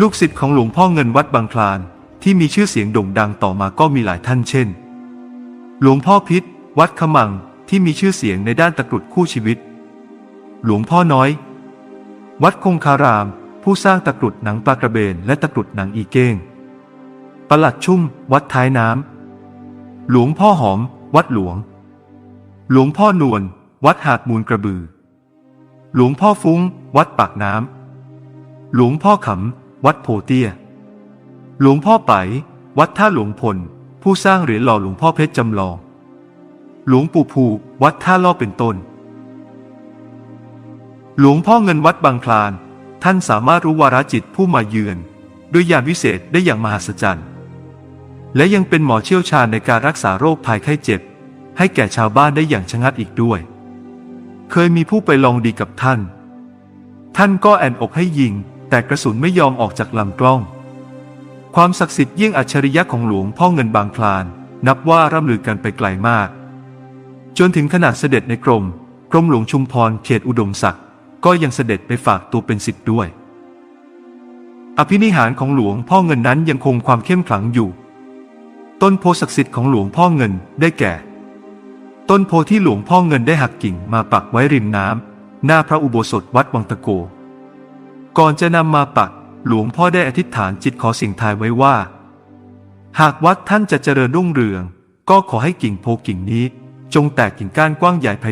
ลูกศิษย์ของหลวงพ่อเงินวัดบางคลานที่มีชื่อเสียงโด่งดังต่อมาก็มีหลายท่านเช่น หลวงพ่อพิษ วัดขมังที่มีชื่อเสียงในด้านตะกรุดคู่ชีวิต หลวงพ่อน้อย วัดคงคาราม ผู้สร้างตะกรุดหนังปลากระเบนและตะกรุดหนังอีเก้งประหลัดชุ่ม วัดท้ายน้ำหลวงพ่อหอม วัดหลวง หลวงพ่อนวลวัดหาดมูลกระบือ หลวงพ่อฟุ้ง วัดปากน้ำหลวงพ่อขำ วัดโพเตี้ย หลวงพ่อไป วัดท่าหลวงพล ผู้สร้างเหรียญหล่อหลวงพ่อเพชรจำลอง หลวงปู่ภูวัดท่าล่อเป็นต้น หลวงพ่อเงินวัดบางคลาน ท่านสามารถรู้วาระจิตผู้มาเยือนด้วยยานวิเศษได้อย่างมหัศจรรย์ และยังเป็นหมอเชี่ยวชาญในการรักษาโรคภัยไข้เจ็บ ให้แก่ชาวบ้านได้อย่างชะงัดอีกด้วย เคยมีผู้ไปลองดีกับท่าน ท่านก็แอนอกให้ยิง แต่กระสุนไม่ยอมออกจากลำกล้อง ความศักดิ์สิทธิ์ยิ่งอัจฉริยะของหลวงพ่อเงินบางคลาน นับว่าร่ำลือกันไปไกลมาก จนถึงขนาดเสด็จในกรมกรมหลวงชุมพรเขตอุดมศักดิ์ก็ยังเสด็จไปฝากตัวเป็นศิษย์ด้วย อภินิหารของหลวงพ่อเงินนั้นยังคงความเข้มขลังอยู่ ต้นโพศักดิ์สิทธิ์ของหลวงพ่อเงินได้แก่ ต้นโพที่หลวงพ่อเงินได้หักกิ่งมาปักไว้ริมน้ำหน้าพระอุโบสถวัดวังตะโก ก่อนจะนำมาปัก หลวงพ่อได้อธิษฐานจิตขอสิ่งทายไว้ว่า หากวัดท่านจะเจริญรุ่งเรือง ก็ขอให้กิ่งโพกิ่งนี้ จงแตกกิ่งก้านกว้างใหญ่ไพ